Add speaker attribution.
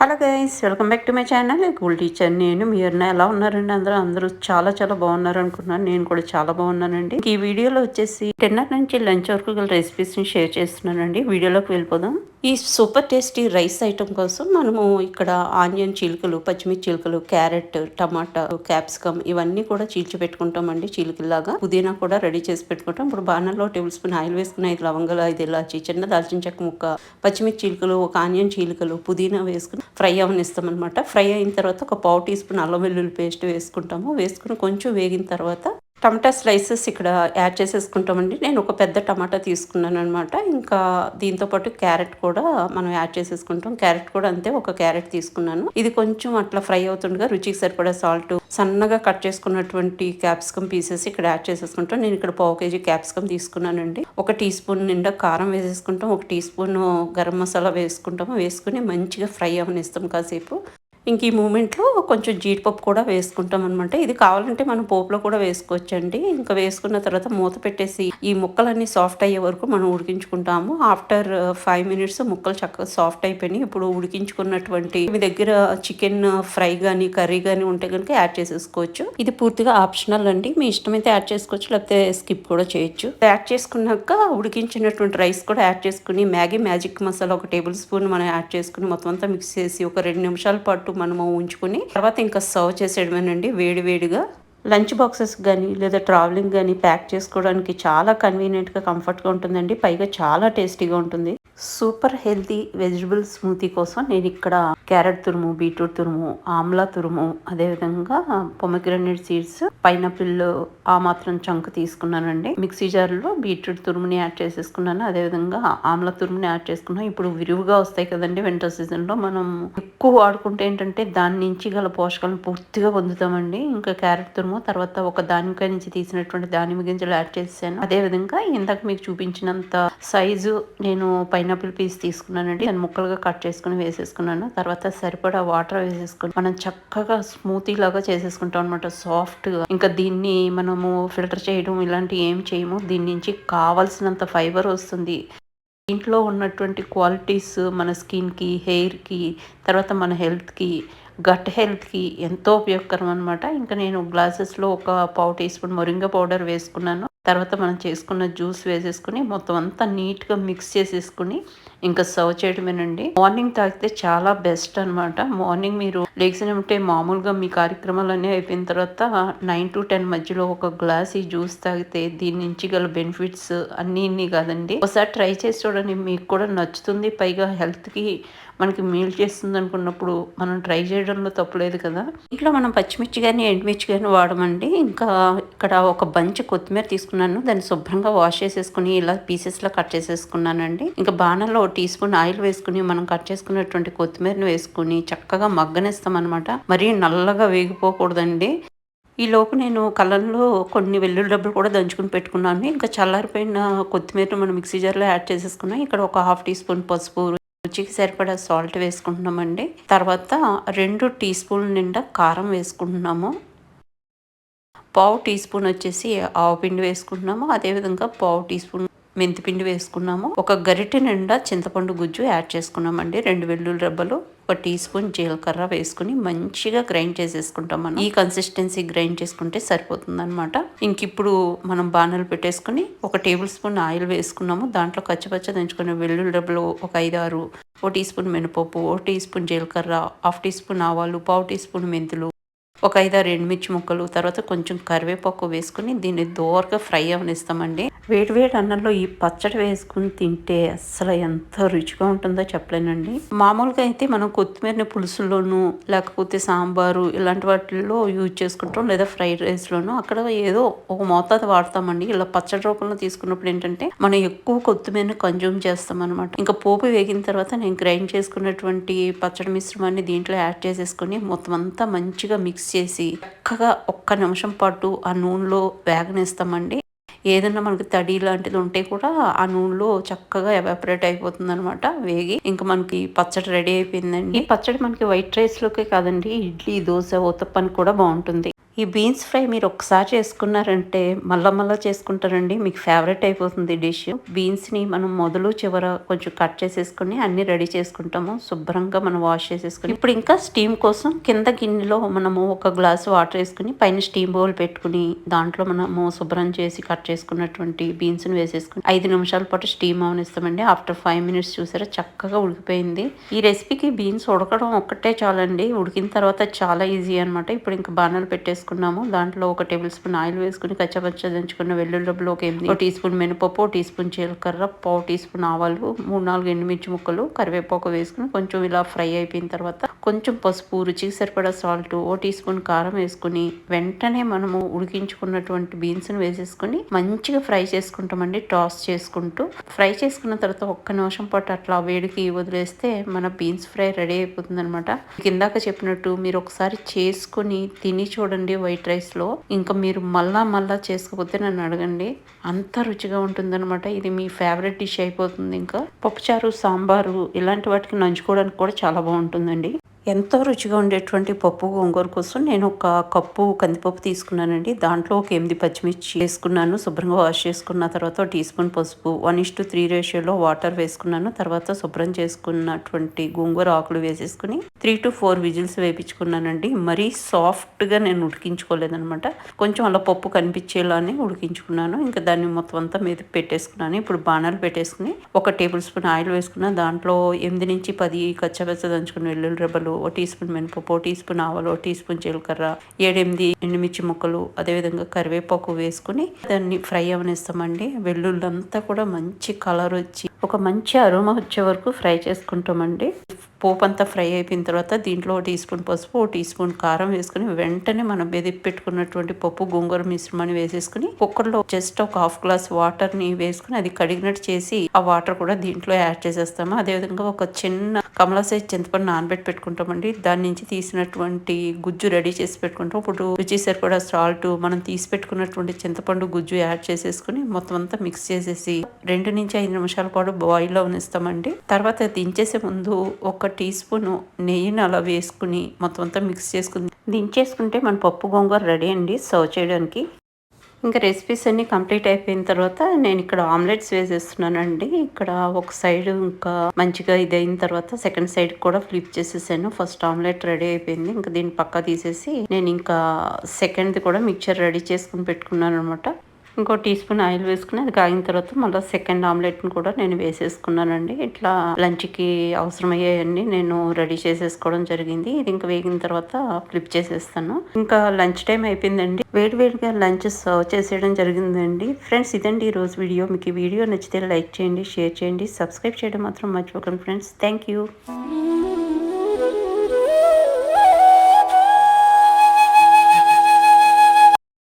Speaker 1: Hello guys welcome back to my channel. Cool teacher నేను మీరు ఎలా ఉన్నారండి అందరూ? అందరూ చాలా చాలా బాగున్నారు అనుకున్నాను నేను కూడా చాలా బాగున్నానండి. ఈ వీడియోలో వచ్చేసి డిన్నర్ నుంచి లంచ్ వరకు గల రెసిపీస్ని షేర్ చేస్తున్నానండి. వీడియోలోకి వెళ్ళిపోదాం. ఈ సూపర్ టేస్టీ రైస్ ఐటమ్ కోసం మనము ఇక్కడ ఆనియన్ చీలికలు పచ్చిమిర్చి చీలికలు క్యారెట్ టమాటా క్యాప్సికమ్ ఇవన్నీ కూడా చీల్చి పెట్టుకుంటామండి చీలికల్లాగా. పుదీనా కూడా రెడీ చేసి పెట్టుకుంటాం. ఇప్పుడు బాణంలో టేబుల్ స్పూన్ ఆయిల్ వేసుకుని ఐదు లవంగాలు ఐదు ఇలాచి చిన్న దాల్చిన చెక్క ముక్క పచ్చిమిర్చి చీలికలు ఒక ఆనియన్ చీలికలు పుదీనా వేసుకుని ఫ్రై అవనిస్తాం అనమాట ఫ్రై అయిన తర్వాత ఒక పావు టీ స్పూన్ అల్లం వెల్లుల్లి పేస్ట్ వేసుకుంటాము. వేసుకుని కొంచెం వేగిన తర్వాత టమాటా స్లైసెస్ ఇక్కడ యాడ్ చేసేసుకుంటామండి. నేను ఒక పెద్ద టమాటా తీసుకున్నాను అనమాట ఇంకా దీంతో పాటు క్యారెట్ కూడా మనం యాడ్ చేసేసుకుంటాం. క్యారెట్ కూడా అంతే ఒక క్యారెట్ తీసుకున్నాను. ఇది కొంచెం అట్లా ఫ్రై అవుతుండగా రుచికి సరిపడా సాల్ట్ సన్నగా కట్ చేసుకున్నటువంటి క్యాప్సికమ్ పీసెస్ ఇక్కడ యాడ్ చేసేసుకుంటాం. నేను ఇక్కడ పావు కేజీ క్యాప్సికమ్ తీసుకున్నానండి. ఒక టీ స్పూన్ నిండా కారం వేసేసుకుంటాం. ఒక టీ స్పూన్ గరం మసాలా వేసుకుంటాము. వేసుకుని మంచిగా ఫ్రై అవనిస్తాం కాసేపు. ఇంక ఈ మూమెంట్లో కొంచెం జీడిపప్పు కూడా వేసుకుంటాం అనమాట ఇది కావాలంటే మనం పోపులో కూడా వేసుకోవచ్చండి. ఇంకా వేసుకున్న తర్వాత మూత పెట్టేసి ఈ ముక్కలన్నీ సాఫ్ట్ అయ్యే వరకు మనం ఉడికించుకుంటాము. ఆఫ్టర్ ఫైవ్ మినిట్స్ ముక్కలు చక్కగా సాఫ్ట్ అయిపోయినాయి. ఇప్పుడు ఉడికించుకున్నటువంటి మీ దగ్గర చికెన్ ఫ్రై కానీ కర్రీ కానీ ఉంటే కనుక యాడ్ చేసేసుకోవచ్చు. ఇది పూర్తిగా ఆప్షనల్ అండి. మీ ఇష్టమైతే యాడ్ చేసుకోవచ్చు లేకపోతే స్కిప్ కూడా చేయొచ్చు. యాడ్ చేసుకున్నాక ఉడికించినటువంటి రైస్ కూడా యాడ్ చేసుకుని మ్యాగీ మ్యాజిక్ మసాలా ఒక టేబుల్ స్పూన్ మనం యాడ్ చేసుకుని మొత్తం అంతా మిక్స్ చేసి ఒక రెండు నిమిషాల పాటు మనము ఉంచుకుని తర్వాత ఇంకా సర్వ్ చేసేయడమేనండి వేడి వేడిగా లంచ్ బాక్సెస్ కానీ లేదా ట్రావెలింగ్ కానీ ప్యాక్ చేసుకోవడానికి చాలా కన్వీనియంట్గా కంఫర్ట్గా ఉంటుందండి. పైగా చాలా టేస్టీగా ఉంటుంది. సూపర్ హెల్తీ వెజిటబుల్ స్మూతీ కోసం నేను ఇక్కడ క్యారెట్ తురుము బీట్రూట్ తురుము ఆమ్లా తురుము అదేవిధంగా పొమగ్రనేట్ సీడ్స్ పైనాపిల్ ఆ మాత్రం చంక్ తీసుకున్నానండి. మిక్సీ జార్లో బీట్రూట్ తురుముని యాడ్ చేసేసుకున్నాను. అదేవిధంగా ఆమ్లా తురుముని యాడ్ చేసుకున్నాను. ఇప్పుడు విరివిగా వస్తాయి కదండి వింటర్ సీజన్లో మనం ఎక్కువ వాడుకుంటే ఏంటంటే దాని నుంచి గల పోషకాలను పూర్తిగా పొందుతామండి. ఇంకా క్యారెట్ తురుము తర్వాత ఒక దానికాయ నుంచి తీసినటువంటి దానిమ్మ గింజలు యాడ్ చేసాను అదేవిధంగా ఇందాక మీకు చూపించినంత సైజు నేను పైన పైనాపిల్ పీస్ తీసుకున్నానండి. దాన్ని ముక్కలుగా కట్ చేసుకుని వేసేసుకున్నాను. తర్వాత సరిపడా వాటర్ వేసేసుకుని మనం చక్కగా స్మూతీ లాగా చేసేసుకుంటాం అనమాట సాఫ్ట్గా. ఇంకా దీన్ని మనము ఫిల్టర్ చేయడం ఇలాంటివి ఏం చేయము. దీని నుంచి కావాల్సినంత ఫైబర్ వస్తుంది. దీంట్లో ఉన్నటువంటి క్వాలిటీస్ మన స్కిన్కి హెయిర్కి తర్వాత మన హెల్త్కి గట్ హెల్త్కి ఎంతో ఉపయోగకరం అనమాట ఇంకా నేను గ్లాసెస్లో ఒక పావు టీ స్పూన్ మొరింగ పౌడర్ వేసుకున్నాను. తర్వాత మనం చేసుకున్న జ్యూస్ వేసేసుకుని మొత్తం అంతా నీట్గా మిక్స్ చేసేసుకుని ఇంకా సర్వ్ చేయడమేనండి. మార్నింగ్ తాగితే చాలా బెస్ట్ అనమాట మార్నింగ్ మీరు లేచినట్టే మామూలుగా మీ కార్యక్రమాలన్నీ అయిపోయిన తర్వాత నైన్ టు టెన్ మధ్యలో ఒక గ్లాస్ ఈ జ్యూస్ తాగితే దీని నుంచి గల బెనిఫిట్స్ అన్ని ఇన్ని కాదండి. ఒకసారి ట్రై చేసి చూడండి. మీకు కూడా నచ్చుతుంది. పైగా హెల్త్కి మనకి మీల్ చేస్తుంది అనుకున్నప్పుడు మనం ట్రై చేయడంలో తప్పులేదు కదా. ఇంట్లో మనం పచ్చిమిర్చి కానీ ఎండుమిర్చి కానీ వాడమండి. ఇంకా ఇక్కడ ఒక బంచ్ కొత్తిమీర తీసుకున్నాను. దాన్ని శుభ్రంగా వాష్ చేసేసుకుని ఇలా పీసెస్లో కట్ చేసేసుకున్నానండి. ఇంకా బాణంలో టీ స్పూన్ ఆయిల్ వేసుకుని మనం కట్ చేసుకున్నటువంటి కొత్తిమీరను వేసుకుని చక్కగా మగ్గనిస్తాం అనమాట మరీ నల్లగా వేగిపోకూడదండి. ఈ లోపు నేను కళ్ళల్లో కొన్ని వెల్లుల్లి డబ్బులు కూడా దంచుకుని పెట్టుకున్నాను. ఇంకా చల్లారిపోయిన కొత్తిమీర మనం మిక్సీ జార్లో యాడ్ చేసేసుకున్నాం. ఇక్కడ ఒక హాఫ్ టీ స్పూన్ పసుపు రుచికి సరిపడా సాల్ట్ వేసుకుంటున్నామండి. తర్వాత రెండు టీ స్పూన్ నిండా కారం వేసుకుంటున్నాము. పావు టీ స్పూన్ వచ్చేసి ఆవు పిండి వేసుకుంటున్నాము. అదేవిధంగా పావు టీ స్పూన్ మెంతిపిండి వేసుకున్నాము. ఒక గరిటె నిండా చింతపండు గుజ్జు యాడ్ చేసుకున్నామండి. రెండు వెల్లుల్లి రెబ్బలు ఒక టీ స్పూన్ జీలకర్ర వేసుకుని మంచిగా గ్రైండ్ చేసేసుకుంటాం మనం. ఈ కన్సిస్టెన్సీ గ్రైండ్ చేసుకుంటే సరిపోతుంది అనమాట ఇంక ఇప్పుడు మనం బాణలు పెట్టేసుకుని ఒక టేబుల్ స్పూన్ ఆయిల్ వేసుకున్నాము. దాంట్లో కచ్చిపచ్చ దంచుకున్న వెల్లుల్లి డబ్బులు ఒక ఐదు ఆరు ఓ టీ స్పూన్ మినపప్పు ఓ టీ స్పూన్ జీలకర్ర హాఫ్ టీ స్పూన్ ఆవాలు పావు టీ స్పూన్ మెంతులు ఒక ఐదారు ఎండుమిర్చి ముక్కలు తర్వాత కొంచెం కరివేపాకు వేసుకుని దీన్ని దోరగా ఫ్రై అవనిస్తామండి. వేడి వేడి అన్నంలో ఈ పచ్చడి వేసుకుని తింటే అస్సలు ఎంత రుచిగా ఉంటుందో చెప్పలేనండి. మామూలుగా అయితే మనం కొత్తిమీరని పులుసులోనూ లేకపోతే సాంబారు ఇలాంటి వాటిల్లో యూజ్ చేసుకుంటాం లేదా ఫ్రైడ్ రైస్లోనూ. అక్కడ ఏదో ఒక మోతాదు వాడతామండి. ఇలా పచ్చడి రూపంలో తీసుకున్నప్పుడు ఏంటంటే మనం ఎక్కువ కొత్తిమీరని కన్జ్యూమ్ చేస్తాం అనమాట ఇంకా పోపు వేగిన తర్వాత నేను గ్రైండ్ చేసుకున్నటువంటి పచ్చడి మిశ్రమాన్ని దీంట్లో యాడ్ చేసేసుకుని మొత్తం అంతా మంచిగా మిక్స్ చేసి చక్కగా ఒక్క నిమిషం పాటు ఆ నూనెలో వేగనిస్తామండి. ఏదన్నా మనకి తడి లాంటిది ఉంటే కూడా ఆ నూనెలో చక్కగా ఎవాపరేట్ అయిపోతుంది అనమాట వేగి ఇంకా మనకి పచ్చడి రెడీ అయిపోయిందండి. ఈ పచ్చడి మనకి వైట్ రైస్ లోకే కాదండి ఇడ్లీ దోశ ఉతప్పని కూడా బాగుంటుంది. ఈ బీన్స్ ఫ్రై మీరు ఒకసారి చేసుకున్నారంటే మళ్ళా మళ్ళా చేసుకుంటారండి. మీకు ఫేవరెట్ అయిపోతుంది డిష్ బీన్స్ని మనం మొదలు చివర కొంచెం కట్ చేసేసుకుని అన్ని రెడీ చేసుకుంటాము. శుభ్రంగా మనం వాష్ చేసేసుకుని. ఇప్పుడు ఇంకా స్టీమ్ కోసం కింద గిన్నెలో మనము ఒక గ్లాస్ వాటర్ వేసుకుని పైన స్టీమ్ బౌల్ పెట్టుకుని దాంట్లో మనము శుభ్రం చేసి కట్ చేసుకున్నటువంటి బీన్స్ని వేసేసుకుని ఐదు నిమిషాల పాటు స్టీమ్ అవనిస్తామండి ఆఫ్టర్ ఫైవ్ మినిట్స్ చూసారా చక్కగా ఉడికిపోయింది. ఈ రెసిపీకి బీన్స్ ఉడకడం ఒక్కటే చాలండి. ఉడికిన తర్వాత చాలా ఈజీ అనమాట ఇప్పుడు ఇంకా బాణాలు పెట్టేసుకుని వేసుకున్నాము. దాంట్లో ఒక టేబుల్ స్పూన్ ఆయిల్ వేసుకుని కచ్చపచ్చ దంచుకున్న వెల్లుల్లి ఒక ఎనిమిది టీ స్పూన్ మినపప్పు టీ స్పూన్ జీలకర్ర పావు టీ స్పూన్ ఆవాలు మూడు నాలుగు ఎండుమిర్చి ముక్కలు కరివేపాకు వేసుకుని కొంచెం ఇలా ఫ్రై అయిపోయిన తర్వాత కొంచెం పసుపు రుచికి సరిపడా సాల్ట్ ఓ టీ స్పూన్ కారం వేసుకుని వెంటనే మనము ఉడికించుకున్నటువంటి బీన్స్ని వేసేసుకుని మంచిగా ఫ్రై చేసుకుంటామండి. టాస్ చేసుకుంటూ ఫ్రై చేసుకున్న తర్వాత ఒక్క నిమిషం పాటు అట్లా వేడికి వదిలేస్తే మన బీన్స్ ఫ్రై రెడీ అయిపోతుంది అనమాట కిందాక చెప్పినట్టు మీరు ఒకసారి చేసుకుని తిని చూడండి. వైట్ రైస్లో. ఇంకా మీరు మళ్ళా మళ్ళా చేసుకోకపోతే నన్ను అడగండి. అంత రుచిగా ఉంటుందన్నమాట. ఇది మీ ఫేవరెట్ డిష్ అయిపోతుంది ఇంకా. పప్పుచారు సాంబారు ఇలాంటి వాటికి నంచుకోవడానికి కూడా చాలా బాగుంటుందండి. ఎంతో రుచిగా ఉండేటువంటి పప్పు గోంగూర కోసం నేను ఒక కప్పు కందిపప్పు తీసుకున్నానండి. దాంట్లో ఒక ఎనిమిది పచ్చిమిర్చి వేసుకున్నాను. శుభ్రంగా వాష్ చేసుకున్న తర్వాత టీ స్పూన్ పసుపు వన్ ఇస్ టు త్రీ రేషియోలో వాటర్ వేసుకున్నాను. తర్వాత శుభ్రం చేసుకున్నటువంటి గోంగూర ఆకులు వేసేసుకుని త్రీ టు ఫోర్ విజిల్స్ వేపించుకున్నానండి. మరీ సాఫ్ట్గా నేను ఉడికించుకోలేదనమాట కొంచెం అలా పప్పు కనిపించేలానే ఉడికించుకున్నాను. ఇంకా దాన్ని మొత్తం అంతా మీద పెట్టేసుకున్నాను. ఇప్పుడు బాణాలు పెట్టేసుకుని ఒక టేబుల్ స్పూన్ ఆయిల్ వేసుకున్నాను. దాంట్లో ఎనిమిది నుంచి పది కచ్చబెచ్చ దంచుకుని వెల్లుల్లి రెబ్బలు ఓ టీ స్పూన్ మినపప్పు ఓ టీ స్పూన్ ఆవాలు ఓ టీ స్పూన్ జీలకర్ర ఏడెనిమిది ఎండుమిర్చి ముక్కలు అదేవిధంగా కరివేపాకు వేసుకుని దాన్ని ఫ్రై అవనిస్తామండి. వెల్లుల్లంతా కూడా మంచి కలర్ వచ్చి ఒక మంచి అరుమ వచ్చే వరకు ఫ్రై చేసుకుంటామండి. పోపు అంతా ఫ్రై అయిపోయిన తర్వాత దీంట్లో టీ స్పూన్ పసుపు ఓ టీ స్పూన్ కారం వేసుకుని వెంటనే మనం బెదిపి పెట్టుకున్నటువంటి పప్పు గోంగూర మిశ్రమాన్ని వేసేసుకుని కుక్కర్లో జస్ట్ ఒక హాఫ్ గ్లాస్ వాటర్ని వేసుకుని అది కడిగినట్టు చేసి ఆ వాటర్ కూడా దీంట్లో యాడ్ చేసేస్తాము. అదేవిధంగా ఒక చిన్న కమలా సైజ్ చింతపండు నానబెట్టి పెట్టుకుంటామండి. దాని నుంచి తీసినటువంటి గుజ్జు రెడీ చేసి పెట్టుకుంటాం. ఇప్పుడు రుచి సరిపడా సాల్ట్ మనం తీసి పెట్టుకున్నటువంటి చింతపండు గుజ్జు యాడ్ చేసేసుకుని మొత్తం అంతా మిక్స్ చేసేసి రెండు నుంచి ఐదు నిమిషాల పాటు బాయిల్లో ఉనిస్తామండి తర్వాత దించేసే ముందు ఒక టీ స్పూన్ నెయ్యిని అలా వేసుకుని మొత్తం అంతా మిక్స్ చేసుకుని దించేసుకుంటే మన పప్పు గోంగూర రెడీ అండి సర్వ్ చేయడానికి. ఇంకా రెసిపీస్ అన్నీ కంప్లీట్ అయిపోయిన తర్వాత నేను ఇక్కడ ఆమ్లెట్స్ వేసేస్తున్నానండి. ఇక్కడ ఒక సైడ్ ఇంకా మంచిగా ఇది అయిన తర్వాత సెకండ్ సైడ్ కూడా ఫ్లిప్ చేసేసాను. ఫస్ట్ ఆమ్లెట్ రెడీ అయిపోయింది. ఇంకా దీన్ని పక్క తీసేసి నేను ఇంకా సెకండ్ది కూడా మిక్చర్ రెడీ చేసుకుని పెట్టుకున్నాను అనమాట ఇంకో టీ స్పూన్ ఆయిల్ వేసుకుని అది కాగిన తర్వాత మళ్ళీ సెకండ్ ఆమ్లెట్ని కూడా నేను వేసేసుకున్నానండి. ఇట్లా లంచ్కి అవసరమయ్యాయన్నీ నేను రెడీ చేసేసుకోవడం జరిగింది. ఇది ఇంకా వేగిన తర్వాత ఫ్లిప్ చేసేస్తాను. ఇంకా లంచ్ టైం అయిపోయిందండి. వేడి వేడిగా లంచ్ సర్వ్ చేసేయడం జరిగిందండి. ఫ్రెండ్స్ ఇదండి ఈరోజు రోజు వీడియో. మీకు ఈ వీడియో నచ్చితే లైక్ చేయండి షేర్ చేయండి సబ్స్క్రైబ్ చేయడం మాత్రం మర్చిపోకండి ఫ్రెండ్స్. Thank you